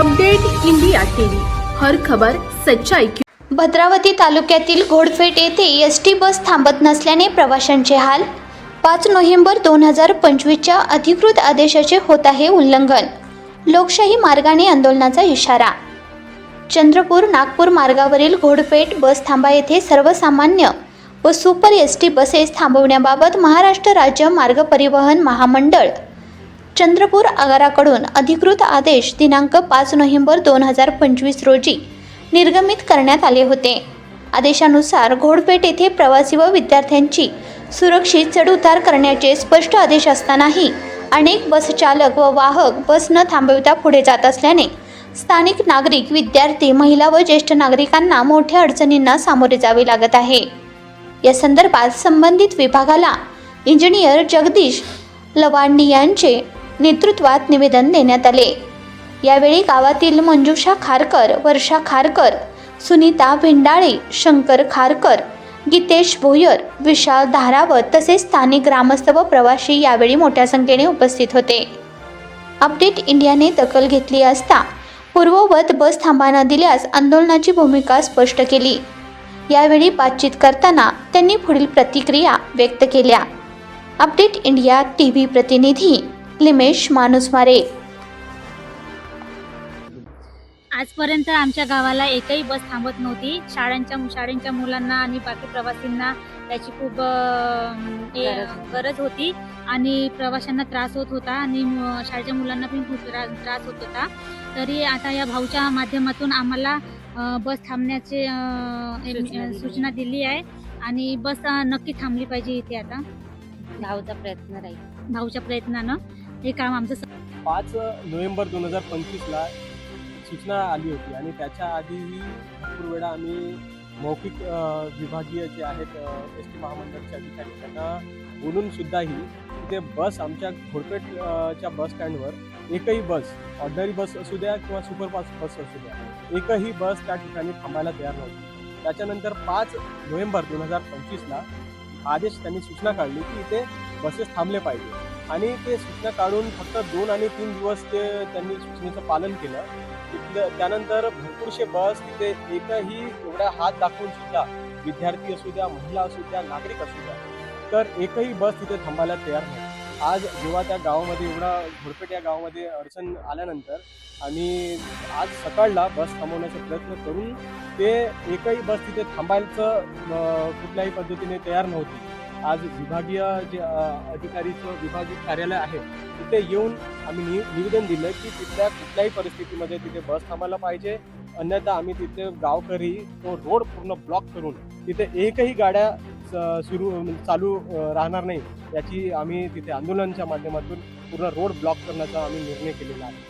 Update India TV. हर खबर सच्चाई की भद्रावती तालुक्यातील घोडफेट येथे एस टी बस थांबत नसल्याने प्रवाशांचे हाल पाच नोव्हेंबर दोन हजार पंचवीसच्या अधिकृत आदेशाचे होत आहे उल्लंघन. लोकशाही मार्गाने आंदोलनाचा इशारा. चंद्रपूर नागपूर मार्गावरील घोडपेठ बस थांबा येथे सर्वसामान्य व सुपर एस टी बसेस थांबवण्याबाबत महाराष्ट्र राज्य मार्ग परिवहन महामंडळ चंद्रपूर आगाराकडून अधिकृत आदेश दिनांक पाच नोव्हेंबर दोन हजार पंचवीस रोजी निर्गमित करण्यात आले होते. आदेशानुसार घोडपेठ येथे प्रवासी व विद्यार्थ्यांची सुरक्षित चढउतार करण्याचे स्पष्ट आदेश असतानाही अनेक बसचालक व वाहक बस न थांबविता पुढे जात असल्याने स्थानिक नागरिक विद्यार्थी महिला व ज्येष्ठ नागरिकांना मोठ्या अडचणींना सामोरे जावे लागत आहे. या संदर्भात संबंधित विभागाला इंजिनियर जगदीश लवांडी यांचे नेतृत्वात निवेदन देण्यात आले. यावेळी गावातील मंजुषा खारकर वर्षा खारकर सुनीता भेंडाळे शंकर खारकर गीतेश भोयर विशाल धारावत तसेच स्थानिक ग्रामस्थ व प्रवासी यावेळी मोठ्या संख्येने उपस्थित होते. अपडेट इंडियाने दखल घेतली असता पूर्ववत बस थांबा न दिल्यास आंदोलनाची भूमिका स्पष्ट केली. यावेळी बातचीत करताना त्यांनी पुढील प्रतिक्रिया व्यक्त केल्या. अपडेट इंडिया टी व्ही प्रतिनिधी लिमेश मानुसमारे. आजपर्यंत आमच्या गावाला एकही बस थांबत नव्हती. शाळांच्या शाळेंच्या मुलांना आणि बाकी प्रवासींना त्याची खूप गरज होती. आणि प्रवाशांना त्रास होत होता आणि शाळेच्या मुलांना पण खूप त्रा- त्रास होत होता. तरी आता या भाऊच्या माध्यमातून आम्हाला बस थांबण्याची सूचना दिली. आहे. आणि बस नक्की थांबली पाहिजे इथे आता. धावचा प्रयत्न राहील. भाऊच्या प्रयत्नानं. हे काम आमचं पाच नोव्हेंबर दोन हजार पंचवीसला सूचना आली होती आणि त्याच्या आधीही भरपूर वेळा आम्ही मौखिक विभागीय जे आहेत एस टी महामंडळाचे अधिकारी त्यांना बोलून सुद्धाही तिथे बस आमच्या घोडपेटच्या बस स्टँडवर एकही बस ऑर्डनरी बस असू द्या किंवा सुपरफास्ट बस असू द्या एकही बस त्या ठिकाणी थांबायला तयार नव्हती. त्याच्यानंतर पाच नोव्हेंबर दोन हजार पंचवीसला आदेश त्यांनी सूचना काढली की इथे बसेस थांबले पाहिजे. आणि ते सूचना काढून फक्त दोन आणि तीन दिवस ते त्यांनी सूचनेचं पालन केलं. तिथलं त्यानंतर भरपूरशे बस तिथे एकही एवढ्या हात दाखवून सुद्धा विद्यार्थी असू द्या महिला असू द्या नागरिक असू द्या तर एकही बस तिथे थांबायला तयार नाही. आज जेव्हा त्या गावामध्ये एवढा घोडपेट या गावामध्ये अडचण आल्यानंतर आम्ही आज सकाळला बस थांबवण्याचा प्रयत्न करून ते एकही बस तिथे थांबायचं कुठल्याही पद्धतीने तयार नव्हती. आज विभागीय जे अधिकारीचं विभागीय कार्यालय आहे तिथे येऊन आम्ही नि निवेदन दिलं की तिथल्या कुठल्याही परिस्थितीमध्ये तिथे बस थांबायला पाहिजे. अन्यथा आम्ही तिथे गावकरी तो रोड पूर्ण ब्लॉक करून तिथे एकही गाड्या स- सुरू म्हणजे चालू राहणार नाही याची आम्ही तिथे आंदोलनाच्या माध्यमातून पूर्ण रोड ब्लॉक करण्याचा आम्ही निर्णय केलेला आहे.